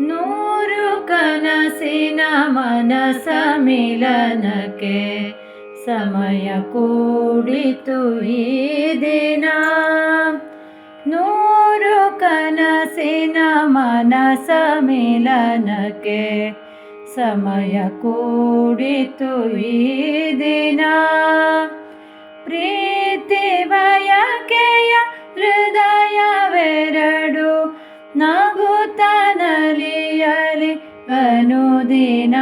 ನೂರು ಕನಸಿನ ಮನಸ ಮಿಲನಕ್ಕೆ ಸಮಯ ಕೂಡಿತು ಈ ದಿನ. ನೂರು ಕನಸಿನ ಮನಸ ಮಿಲನಕ್ಕೆ ಸಮಯ ಕೂಡಿತು ಈ ದಿನ. ಅನುದಿನ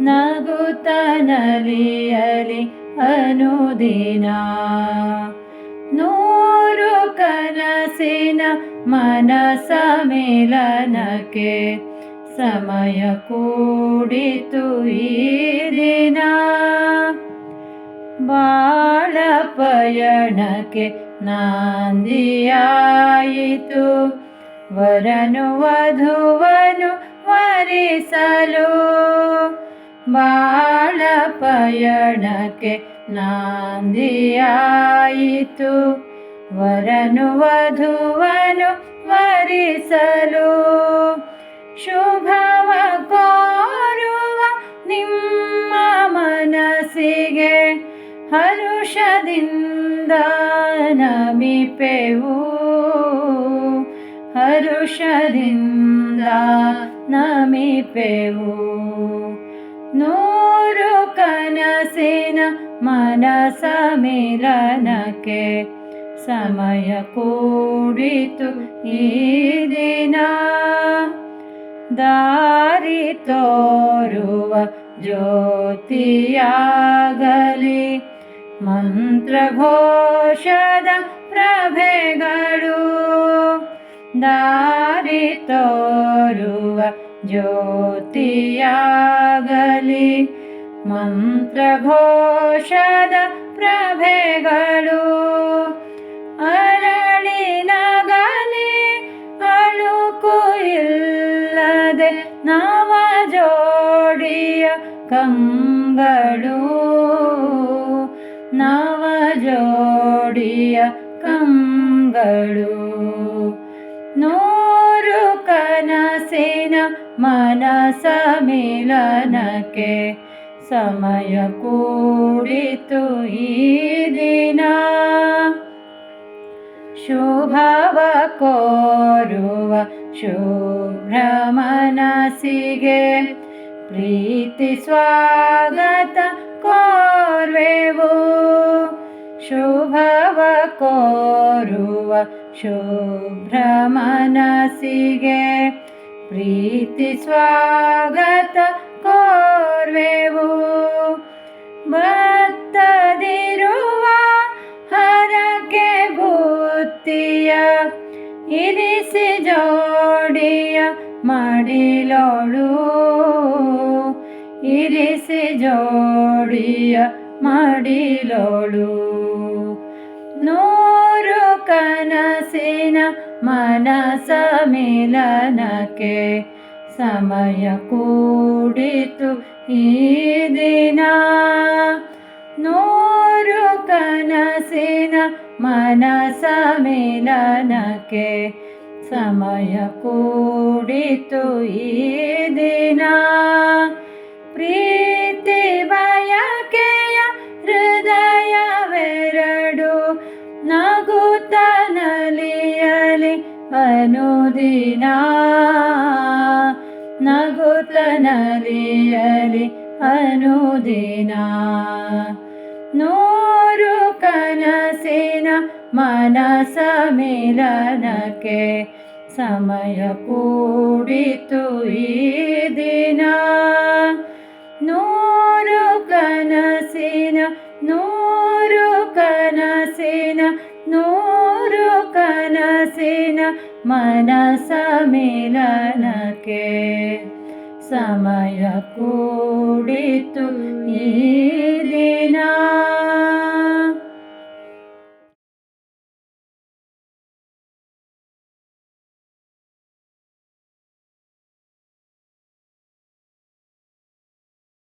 ನಗುತ್ತ ನಲಿಯಲಿ ಅನುದಿನ. ನೂರು ಕನಸಿನ ಮನಸ ಮಿಲನಕ್ಕೆ ಸಮಯ ಕೂಡಿತು ಈ ದಿನ. ಬಾಳ ಪಯಣಕ್ಕೆ ನಾಂದಿಯಾಯಿತು. ವರನು ವಧುವನು ವರಿಸಲು ಬಾಳ ಪಯಣಕ್ಕೆ ನಾಂದಿಯಾಯಿತು. ವರನು ವಧುವನು ವರಿಸಲು ಶುಭವ ಕೋರುವ ನಿಮ್ಮ ಮನಸ್ಸಿಗೆ ಹರುಷದಿಂದ ನಮಿಪೆವು. ಹರುಷದಿಂದ ನಮಿಪೆವು ನೂರು ಕನಸಿನ ಮನಸ ಮಿಲನಕ್ಕೆ ಸಮಯ ಕೂಡಿತು ಈ ದಿನ ದಾರಿ ತೋರುವ ಜ್ಯೋತಿಯಾಗಲಿ ಮಂತ್ರಘೋಷದ ಪ್ರಭೆಗಳು ದಾರಿ ತೋರುವ ಜ್ಯೋತಿಯಾಗಲಿ. ಮಂತ್ರಘೋಷದ ಪ್ರಭೆಗಳು ಅರಳಿನಗಲಿ. ಅಳುಕು ಇಲ್ಲದೆ ನವ ಜೋಡಿಯ ಕಂಗಳು ನವ ಜೋಡಿಯ ಕಂಗಳು ಮನಸ ಮಿಲನಕ್ಕೆ ಸಮಯ ಕೂಡಿತು ಈ ದಿನ ಶುಭವ ಕೋರುವ ಶುಭ್ರ ಮನಸ್ಸಿಗೆ ಪ್ರೀತಿ ಸ್ವಾಗತ ಕೋರ್ವೆವು ಶುಭವ ಕೋರುವ ಶುಭ್ರ ಮನಸ್ಸಿಗೆ ಪ್ರೀತಿ ಸ್ವಾಗತ ಕೋರ್ವೆವು. ಭತ್ತದಿರುವ ಹರಕೆ ಬುತ್ತಿಯ ಇರಿಸಿ ಜೋಡಿಯ ಮಾಡಿಲೋಳು. ಇರಿಸಿ ಜೋಡಿಯ ಮಡಿಲೋಳು. ಮನಸ ಮಿಲನಕ್ಕೆ ಸಮಯ ಕೂಡಿತು ಈ ದಿನ ನೂರು ಕನಸಿನ ಮನಸ ಮಿಲನಕ್ಕೆ ಸಮಯ ಕೂಡಿತು ಈ ದಿನ ಅನುದಿನ ನಗುತ್ತ ನಲಿಯಲಿ ಅನುದಿನ ನೂರು ಕನಸಿನ ಮನಸ ಮಿಲನಕ್ಕೆ ಸಮಯ ಕೂಡಿತು ಈ ದಿನ ನೂರು ಕನಸಿನ ನೂರು ಮನಸ ಮಿಲನಕ್ಕೆ ಸಮಯ ಕೂಡಿತು ಈ ದಿನ